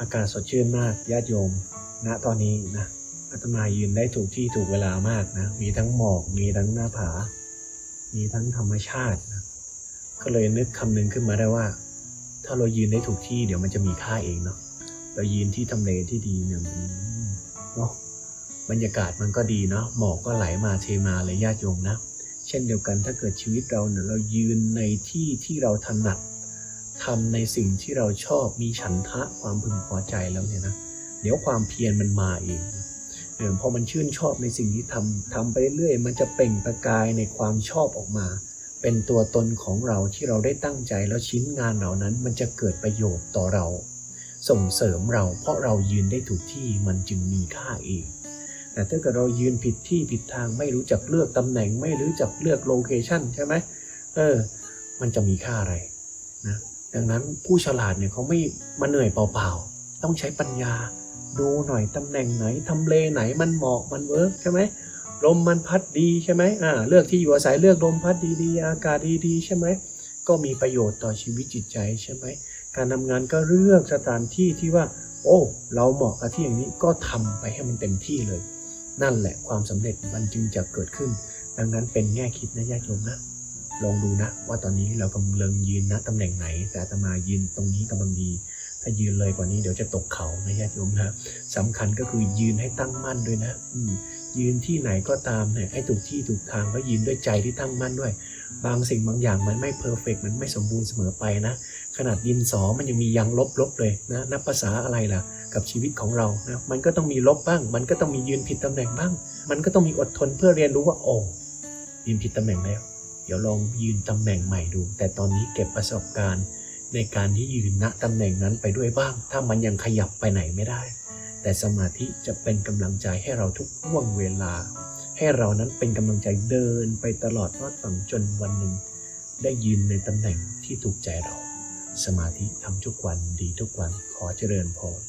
อากาศสดชื่นมากญาติโยมณตอนนี้นะอาตมายืนได้ถูกที่ถูกเวลามากนะ มีทั้งหมอกมีทั้งหน้าผา มีทั้งธรรมชาตินะก็เลยนึกคำนึงขึ้นมาได้ว่า ถ้าเรายืนได้ถูกที่เดี๋ยวมันจะมีค่าเองเนาะเรายืนที่ทำเลที่ดีเนี่ยมันเนาะบรรยากาศมันก็ดีเนาะหมอกก็ไหลมาเทมาเลยญาติโยมนะ เช่นเดียวกันถ้าเกิดชีวิตเราเนี่ยเรายืนในที่ที่เราถนัด ทำในสิ่งที่เราชอบมีฉันทะความพึงพอใจแล้วเนี่ยนะเดี๋ยวความเพียรมันมาเองเออพอมันชื่นชอบในสิ่งที่ทำทำไปเรื่อยๆมันจะเปล่งประกายในความชอบออกมา เป็นตัวตนของเราที่เราได้ตั้งใจแล้วชิ้นงานเหล่านั้น มันจะเกิดประโยชน์ต่อเรา ส่งเสริมเรา เพราะเรายืนได้ถูกที่มันจึงมีค่าเองแต่ถ้าเกิดเรายืนผิดที่ผิดทางไม่รู้จักเลือกตำแหน่งไม่รู้จักเลือกโลเคชันใช่ไหมเออ มันจะมีค่าอะไรนะ ดังนั้นผู้ฉลาดเนี่ยเขาไม่มาเหนื่อยเปล่าๆ ต้องใช้ปัญญาดูหน่อยตำแหน่งไหนทำเลไหนมันเหมาะมันเวิร์กใช่ไหมลมมันพัดดีใช่ไหมอ่าเลือกที่อยู่อาศัยเลือกลมพัดดีๆ อากาศดีๆ ใช่ไหมก็มีประโยชน์ต่อชีวิตจิตใจใช่ไหมการทำงานก็เลือกสถานที่ที่ว่า โอ้ เราเหมาะกับที่อย่างนี้ก็ทำไปให้มันเต็มที่เลย นั่นแหละความสำเร็จมันจึงจะเกิดขึ้น ดังนั้นเป็นแง่คิดนะญาติโยมนะ ลองดูนะว่าตอนนี้เรากำลังยืนนะตำแหน่งไหน แต่อาตมายืนตรงนี้กำลังดี ถ้ายืนเลยกว่านี้เดี๋ยวจะตกเขานะญาติโยมนะสำคัญก็คือยืนให้ตั้งมั่นด้วยนะอืยืนที่ไหนก็ตามเนี่ยให้ถูกที่ถูกทางแล้วยืนด้วยใจที่ตั้งมั่นด้วย บางสิ่งบางอย่างมันไม่เพอร์เฟกมันไม่สมบูรณ์เสมอไปนะ ขนาดดินสอมันยังมียังลบๆเลยนะนับภาษาอะไรล่ะกับชีวิตของเรานะมันก็ต้องมีลบบ้าง มันก็ต้องมียืนผิดตำแหน่งบ้าง มันก็ต้องมีอดทนเพื่อเรียนรู้ว่าโอ้ยืนผิดตำแหน่งแล้ว ดี๋ยวลองยืนตำแหน่งใหม่ดู แต่ตอนนี้เก็บประสบการณ์ ในการที่ยืนณตำแหน่งนั้นไปด้วยบ้าง ถ้ามันยังขยับไปไหนไม่ได้ แต่สมาธิจะเป็นกำลังใจให้เราทุกห่วงเวลา ให้เรานั้นเป็นกำลังใจเดินไปตลอดรอดฝั่งจนวันหนึ่ง ได้ยืนในตำแหน่งที่ถูกใจเรา สมาธิทำทุกวันดีทุกวันขอเจริญพร